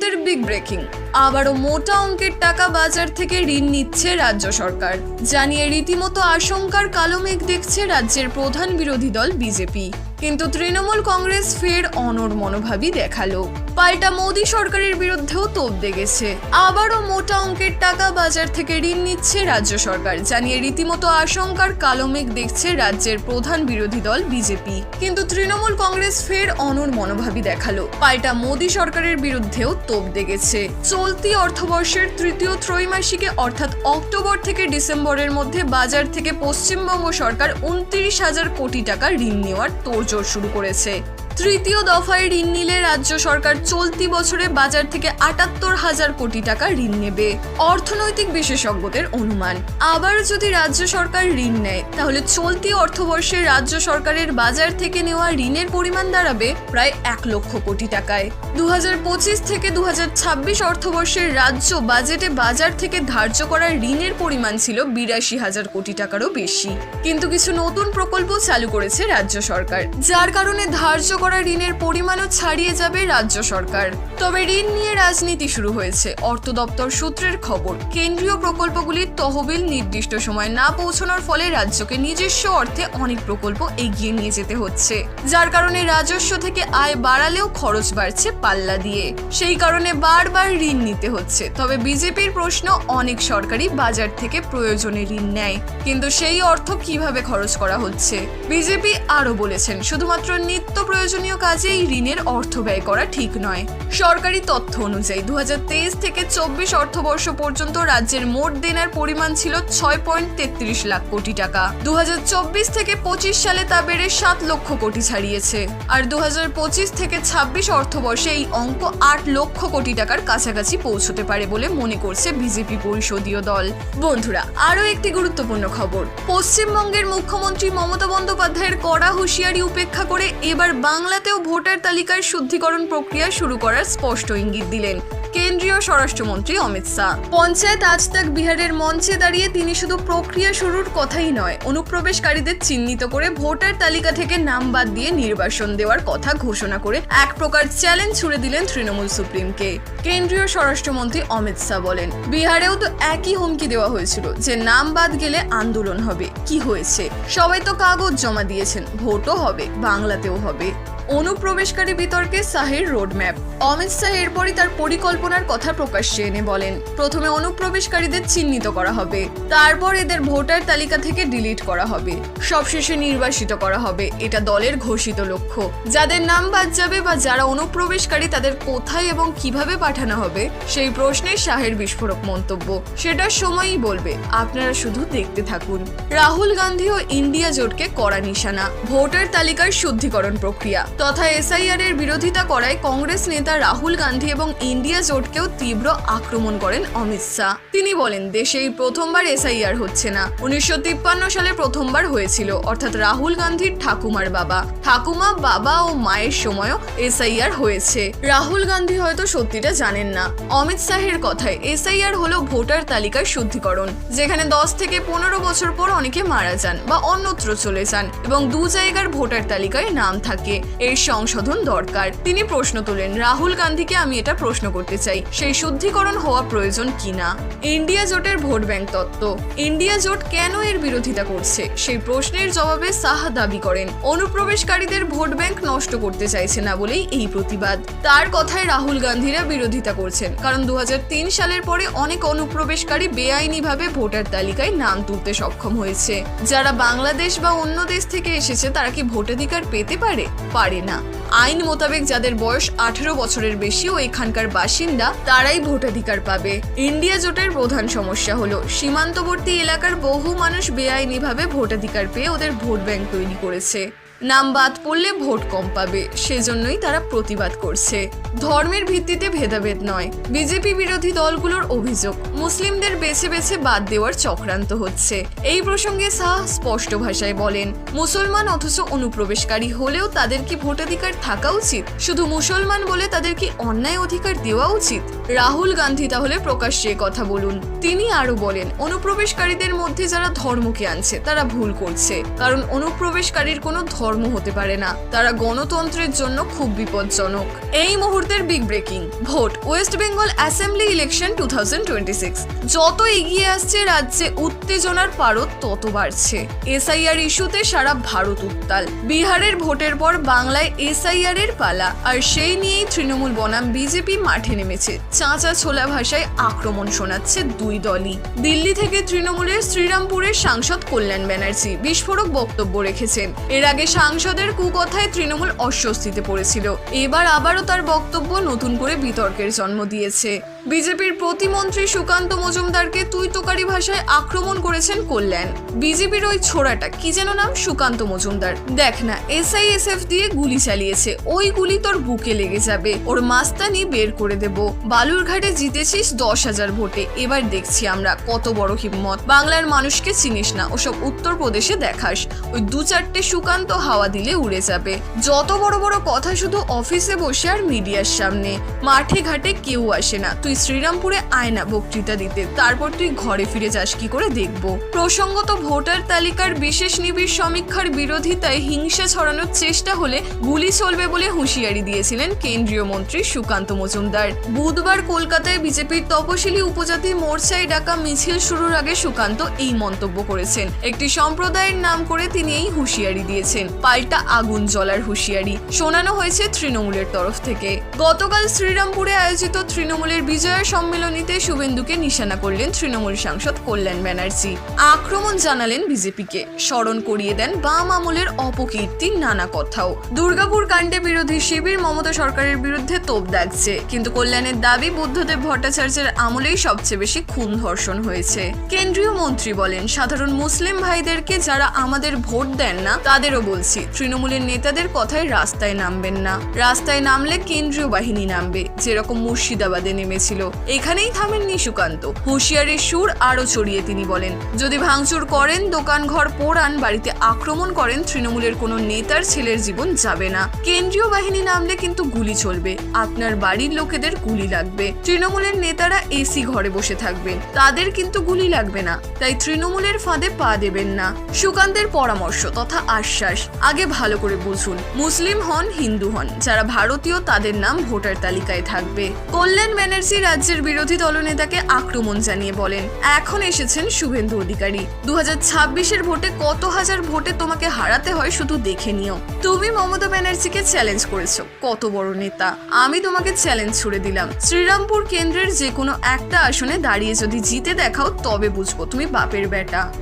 মুহূর্তের big breaking আবারও মোটা অঙ্কের টাকা বাজার থেকে ঋণ নিচ্ছে রাজ্য সরকার। জানিয়ে রীতিমতো আশঙ্কার কালো মেঘ দেখছে রাজ্যের প্রধান বিরোধী দল বিজেপি। কিন্তু তৃণমূল কংগ্রেস ফের অনর মনোভাবই দেখাল। পাল্টা মোদী সরকারের বিরুদ্ধেও তোপ দেগেছে আবারও মোটা অঙ্কের টাকা বাজার থেকে ঋণ নিচ্ছে রাজ্য সরকার। জানিয়ে রীতিমতো আশঙ্কার কালো মেঘ দেখছে রাজ্যের প্রধান বিরোধী দল বিজেপি। কিন্তু তৃণমূল কংগ্রেস ফের অনর মনোভাবই দেখাল। পাল্টা মোদী সরকারের বিরুদ্ধেও তোপ দেগেছে চলতি অর্থবর্ষের তৃতীয় ত্রৈমাসিকে, অর্থাৎ অক্টোবর থেকে ডিসেম্বরের মধ্যে বাজার থেকে পশ্চিমবঙ্গ সরকার উনত্রিশ হাজার কোটি টাকা ঋণ নেওয়ার তোড়জোড় শুরু করেছে। তৃতীয় দফায় ঋণ নিলে রাজ্য সরকার চলতি বছরে বাজার থেকে আটাত্তর হাজার কোটি টাকা ঋণ নেবে। অর্থনৈতিক বিশেষজ্ঞদের অনুমান। আবার যদি রাজ্য সরকার ঋণ নেয়, তাহলে চলতি অর্থবর্ষে রাজ্য সরকারের বাজার থেকে নেওয়া ঋণের পরিমাণ দাঁড়াবে প্রায় এক লক্ষ কোটি টাকায়। দু হাজার পঁচিশ থেকে দু হাজার ছাব্বিশ অর্থবর্ষের রাজ্য বাজেটে বাজার থেকে ধার্য করা ঋণের পরিমাণ ছিল বিরাশি হাজার কোটি টাকারও বেশি। কিন্তু কিছু নতুন প্রকল্প চালু করেছে রাজ্য সরকার, যার কারণে ধার্য করা ঋণের পরিমাণও ছাড়িয়ে যাবে রাজ্য সরকার। তবে ঋণ নিয়ে রাজনীতি শুরু হয়েছে। অর্থ দপ্তর সূত্রের খবর, কেন্দ্রীয় প্রকল্পগুলির তহবিল নির্দিষ্ট সময় না পৌঁছানোর ফলে রাজ্যকে নিজস্ব অর্থে অনেক প্রকল্প এগিয়ে নিয়ে যেতে হচ্ছে। যার কারণে রাজস্ব থেকে আয় বাড়ালেও খরচ বাড়ছে পাল্লা দিয়ে। সেই কারণে বারবার ঋণ নিতে হচ্ছে। তবে বিজেপির প্রশ্ন, অনেক সরকারি বাজার থেকে প্রয়োজনে ঋণ নেয়। কিন্তু সেই অর্থ কীভাবে খরচ করা হচ্ছে? বিজেপি আরও বলেছেন, শুধুমাত্র নিত্য প্রয়োজনীয় কাজে এই ঋণের অর্থ ব্যয় করা ঠিক নয়। সরকারি তথ্য অনুযায়ী দু থেকে চব্বিশ অর্থবর্ষ পর্যন্ত রাজ্যের মোট দেনার পরিমাণ ছিল ছয় পয়েন্ট তেত্রিশ লাখ কোটি টাকা। দু থেকে পঁচিশ সালে তা বেড়ে সাত লক্ষ কোটি ছাড়িয়েছে। আর দু থেকে ছাব্বিশ অর্থবর্ষে এই অঙ্ক আট লক্ষ কোটি টাকার কাছাকাছি পৌঁছতে পারে বলে মনে করছে বিজেপি পরিষদীয় দল। বন্ধুরা, আরও একটি গুরুত্বপূর্ণ খবর। পশ্চিমবঙ্গের মুখ্যমন্ত্রী মমতা বন্দ্যোপাধ্যায়ের কড়া হুঁশিয়ারি উপেক্ষা করে এবার বাংলাতেও ভোটার তালিকার শুদ্ধিকরণ প্রক্রিয়া শুরু করার স্পষ্ট ইঙ্গিত দিলেন কেন্দ্রীয় স্বরাষ্ট্রমন্ত্রী অমিত শাহ। পঞ্চায়েত আজ তাক বিহারের মঞ্চে দাঁড়িয়ে তিনি শুধু প্রক্রিয়া শুরুর কথাই নয়, অনুপ্রবেশকারীদের চিহ্নিত করে ভোটার তালিকা থেকে নাম বাদ দিয়ে নির্বাসন দেওয়ার কথা ঘোষণা করে এক প্রকার চ্যালেঞ্জ ছুড়ে দিলেন তৃণমূল সুপ্রিমকে। কেন্দ্রীয় স্বরাষ্ট্রমন্ত্রী অমিত শাহ বলেন, বিহারেও তো একই হুমকি দেওয়া হয়েছিল যে নাম বাদ গেলে আন্দোলন হবে। কি হয়েছে? সবাই তো কাগজ জমা দিয়েছেন, ভোটও হবে, বাংলাতেও হবে। অনুপ্রবেশকারী বিতর্কে শাহের রোডম্যাপ। অমিত শাহ এরপরই তার পরিকল্পনার কথা প্রকাশ্যে এনে বলেন, প্রথমে অনুপ্রবেশকারীদের চিহ্নিত করা হবে, তারপর এদের ভোটার তালিকা থেকে ডিলিট করা হবে, সবশেষে নির্বাসিত করা হবে। এটা দলের ঘোষিত লক্ষ্য। যাদের নাম বাদ যাবে বা যারা অনুপ্রবেশকারী, তাদের কোথায় এবং কীভাবে পাঠানো হবে, সেই প্রশ্নে শাহের বিস্ফোরক মন্তব্য। সেটা সময়ই বলবে। আপনারা শুধু দেখতে থাকুন। রাহুল গান্ধী ও ইন্ডিয়া জোটকে কড়া নিশানা। ভোটার তালিকার শুদ্ধিকরণ প্রক্রিয়া। তথা এসআইআর এর বিরোধিতা করায় কংগ্রেস নেতা রাহুল গান্ধী এবং ইন্ডিয়া জোটকেও তীব্র আক্রমণ করেন অমিত শাহ। তিনি বলেন, দেশে এই প্রথমবার এসআইআর হচ্ছে না। উনিশশো তিপ্পান্ন সালে প্রথমবার হয়েছিল, অর্থাৎ রাহুল গান্ধীর ঠাকুমার বাবা। ঠাকুমা, বাবা ও মায়ের সময়ও এসআইআর হয়েছে। রাহুল গান্ধী হয়তো সত্যিটা জানেন না। অমিত শাহের কথায়, এসআইআর হলো ভোটার তালিকার শুদ্ধিকরণ, যেখানে দশ থেকে পনেরো বছর পর অনেকে মারা যান বা অন্যত্র চলে যান এবং দু জায়গার ভোটার তালিকায় নাম থাকে। এর সংশোধন দরকার। তিনি প্রশ্ন তোলেন, রাহুল গান্ধীকে আমি এটা প্রশ্ন করতে চাই, সেই শুদ্ধিকরণ হওয়া প্রয়োজন কিনা ইন্ডিয়া জোটের ভোট ব্যাংক তত্ত্ব, ইন্ডিয়া জোট কেন এর বিরোধিতা করছে? সেই প্রশ্নের জবাবে সাহা দাবি করেন, অনুপ্রবেশকারীদের ভোট ব্যাংক নষ্ট করতে চাইছে না বলেই এই প্রতিবাদ। তার কথায় রাহুল গান্ধীরা বিরোধিতা করছেন, কারণ দু হাজার তিন সালের পরে অনেক অনুপ্রবেশকারী বেআইনিভাবে ভোটার তালিকায় নাম তুলতে সক্ষম হয়েছে। যারা বাংলাদেশ বা অন্য দেশ থেকে এসেছে, তারা কি ভোটাধিকার পেতে পারে? পারে না। আইন মোতাবেক যাদের বয়স আঠেরো বছরের বেশি ও এখানকার বাসিন্দা, তারাই ভোটাধিকার পাবে। ইন্ডিয়া জোটের প্রধান সমস্যা হলো, সীমান্তবর্তী এলাকার বহু মানুষ বেআইনিভাবে ভোটাধিকার পেয়ে ওদের ভোট ব্যাংক তৈরি করেছে। নাম বাদ পড়লে ভোট কম পাবে, সেজন্যই তারা প্রতিবাদ করছে। ধর্মের ভিত্তিতে ভেদাভেদ নয়। বিজেপি বিরোধী দলগুলোর অভিযোগ, মুসলিমদের বেছে বেছে বাদ দেওয়ার চক্রান্ত হচ্ছে। এই প্রসঙ্গে শাহ স্পষ্ট ভাষায় বলেন, মুসলমান অথচ অনুপ্রবেশকারী হলেও তাদের কি ভোটাধিকার থাকা উচিত? শুধু মুসলমান বলে তাদের কি অন্যায় অধিকার দেওয়া উচিত? রাহুল গান্ধী তাহলে প্রকাশ্যে কথা বলুন। তিনি আরও বলেন, অনুপ্রবেশকারীদের মধ্যে যারা ধর্মকে আনছে, তারা ভুল করছে। কারণ অনুপ্রবেশকারীর কোনো ধর্ম ধর্ম হতে পারে না। তারা গণতন্ত্রের জন্য খুব বিপজ্জনক। এই মুহূর্তের big breaking vote West Bengal assembly election two যত এগিয়ে আসছে রাজ্যে, উত্তেজনার পারদ তত বাড়ছে। এসআইআর ইস্যুতে সারা ভারত উত্তাল। বিহারের ভোটের পর বাংলায় এসআইআর এর পালা। আর সেই নিয়েই তৃণমূল বনাম বিজেপি মাঠে নেমেছে। চাঁচা ছোলা ভাষায় আক্রমণ শোনাচ্ছে দুই দলই। দিল্লি থেকে তৃণমূলের শ্রীরামপুরের সাংসদ কল্যাণ ব্যানার্জি বিস্ফোরক বক্তব্য রেখেছেন। এর আগে সাংসদের কুকথায় তৃণমূল অস্বস্তিতে পড়েছিল। এবার আবারও তার বক্তব্য নতুন করে বিতর্কের জন্ম দিয়েছে। বিজেপির প্রতিমন্ত্রী সুকান্ত মজুমদারকে তুই তোকারি ভাষায় আক্রমণ করেছেন কল্যাণ। বিজেপির ওই ছোড়াটা, কি যেন নাম? সুকান্ত মজুমদার। দেখ না, এসআইএসএফ দিয়ে গুলি চালিয়েছে। ওই গুলি তোর বুকে লেগে যাবে। ওর মাস্তানি বের করে দেব। বালুরঘাটে জিতেছিস দশ হাজার ভোটে। এবার দেখছি আমরা কত বড় হিম্মত। বাংলার মানুষকে চিনিস না, ওসব উত্তরপ্রদেশে দেখাস। ওই দু চারটে সুকান্ত হাওয়া দিলে উড়ে যাবে। যত বড় বড় কথা শুধু অফিসে বসে আর মিডিয়ার সামনে। মাঠে ঘাটে কেউ আসে না। তুই শ্রীরামপুরে আয় না বক্তৃতা দিতে। তারপর তুই ঘরে ফিরে যাস, কি করে দেখব? প্রসঙ্গত ভোটার তালিকার বিশেষ নিবিড় সমীক্ষার বিরোধিতায় হিংসা ছড়ানোর চেষ্টা হলে গুলি চলবে বলে হুঁশিয়ারি দিয়েছিলেন কেন্দ্রীয় মন্ত্রী সুকান্ত মজুমদার। বুধবার কলকাতায় বিজেপির তপশিলি উপজাতি মোর্চায় ডাকা মিছিল শুরুর আগে সুকান্ত এই মন্তব্য করেছেন। একটি সম্প্রদায়ের নাম করে তিনি এই হুঁশিয়ারি দিয়েছেন। পাল্টা আগুন জ্বলার হুঁশিয়ারি। শোনানো হয়েছে তৃণমূলের তরফ থেকে। গতকাল শ্রীরামপুরে আয়োজিত তৃণমূলের বিজয়া সম্মেলনীতে শুভেন্দুকে নিশানা করলেন তৃণমূল সাংসদ কল্যাণ ব্যানার্জি। আক্রমণ জানালেন বিজেপিকে। স্মরণ করিয়ে দেন বাম আমলের অপকীর্তির নানা কথাও। দুর্গাপুর কাণ্ডে বিরোধী শিবির মমতা সরকারের বিরুদ্ধে তোপ দাগছে। কিন্তু কল্যাণের দাবি, বুদ্ধদেব ভট্টাচার্যের আমলেই সবচেয়ে বেশি খুন ধর্ষণ হয়েছে। কেন্দ্রীয় মন্ত্রী বলেন, সাধারণ মুসলিম ভাইদেরকে যারা আমাদের ভোট দেন না, তাদেরও বলছি, তৃণমূলের নেতাদের কথায় রাস্তায় নামবেন না। রাস্তায় নামলে কেন্দ্রীয় বাহিনী নামবে, যেরকম মুর্শিদাবাদে নেমেছিল এখানেই থামেননি সুকান্ত হুঁশিয়ারির সুর আরও ছড়িয়ে তিনি বলেন, যদি ভাঙচুর করেন দোকান ঘর পোড়ান, বাড়িতে আক্রমণ করেন, তৃণমূলের কোনো নেতার ছেলের জীবন যাবে না। কেন্দ্রীয় বাহিনী নামলে কিন্তু গুলি চলবে। আপনার বাড়ির লোকেদের গুলি লাগবে। তৃণমূলের নেতারা এসি ঘরে বসে থাকবেন। তাদের কিন্তু গুলি লাগবে না। তাই তৃণমূলের ফাঁদে পা দেবেন না। সুকান্তের পরামর্শ তথা আশ্বাস, আগে ভালো করে বুঝুন। মুসলিম হন, হিন্দু হন। যারা ভারতীয়, তাদের নাম ভোটার তালিকায় থাকবে। কল্যাণ ব্যানার্জি রাজ্যের বিরোধী দলনেতাকে আক্রমণ জানিয়ে বলেন, এখন এসেছেন শুভেন্দু অধিকারী। দু হাজার ভোটে কত হাজার ভোটে তোমাকে হারাতে হয় শুধু দেখে নিও। তুমি মমতা ব্যানার্জিকে চ্যালেঞ্জ করেছ, কত বড় নেতা। আমি তোমাকে চ্যালেঞ্জ ছুড়ে দিলাম। শ্রীরামপুর কেন্দ্রের যে কোনো একটা আসনে দাঁড়িয়ে যদি জিতে দেখাও, তবে বুঝব তুমি বাপের বেটা।